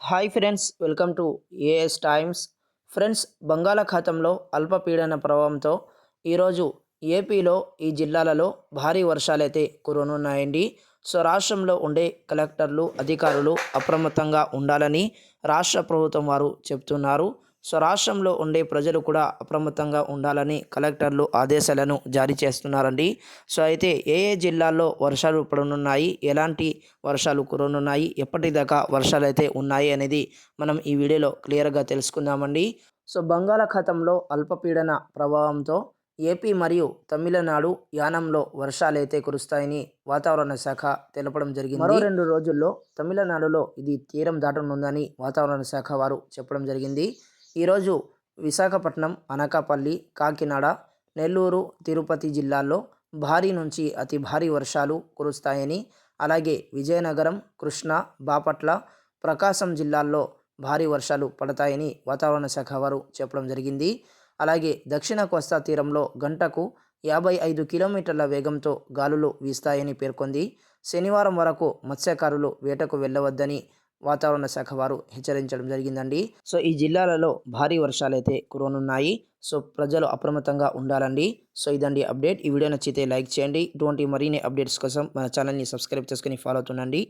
Hi friends welcome to AS Times friends బంగాళాఖాతంలో అల్పపీడన ప్రభావంతో ఈరోజు ఏపీలో ఈ జిల్లాలలో భారీ వర్షాలైతే కురనున్నాయండి. సో రాష్ట్రంలో ఉండే కలెక్టర్లు అధికారులు అప్రమత్తంగా ఉండాలని రాష్ట్ర ప్రభుత్వం వారు చెప్తున్నారు. సో రాష్ట్రంలో ఉండే ప్రజలు కూడా అప్రమత్తంగా ఉండాలని కలెక్టర్లు ఆదేశాలను జారీ చేస్తున్నారండి. సో అయితే ఏ ఏ జిల్లాల్లో వర్షాలు పడనున్నాయి ఎలాంటి వర్షాలు కురనున్నాయి ఎప్పటిదాకా వర్షాలు అయితే ఉన్నాయి అనేది మనం ఈ వీడియోలో క్లియర్గా తెలుసుకుందామండి. సో బంగాళాఖాతంలో అల్పపీడన ప్రభావంతో ఏపీ మరియు తమిళనాడు యానంలో వర్షాలైతే కురుస్తాయని వాతావరణ శాఖ తెలపడం జరిగింది. మరో రెండు రోజుల్లో తమిళనాడులో ఇది తీరం దాటనుందని వాతావరణ శాఖ వారు చెప్పడం జరిగింది. ఈరోజు విశాఖపట్నం అనకాపల్లి కాకినాడ నెల్లూరు తిరుపతి జిల్లాల్లో భారీ నుంచి అతి భారీ వర్షాలు కురుస్తాయని అలాగే విజయనగరం కృష్ణా బాపట్ల ప్రకాశం జిల్లాల్లో భారీ వర్షాలు పడతాయని వాతావరణ శాఖ వారు చెప్పడం జరిగింది. అలాగే దక్షిణ కోస్తా తీరంలో గంటకు యాభై ఐదు కిలోమీటర్ల వేగంతో గాలులు వీస్తాయని పేర్కొంది. శనివారం వరకు మత్స్యకారులు వేటకు వెళ్ళవద్దని వాతావరణ శాఖ వారు హెచ్చరించడం జరిగిందండి. సో ఈ జిల్లాలలో భారీ వర్షాలైతే కురవనున్నాయి సో ప్రజలు అప్రమత్తంగా ఉండాలండి. సో ఇదండి అప్డేట్. ఈ వీడియో నచ్చితే లైక్ చేయండి. ఇటువంటి మరిన్ని అప్డేట్స్ కోసం మన ఛానల్ని సబ్స్క్రైబ్ చేసుకుని ఫాలో అవుతుండండి.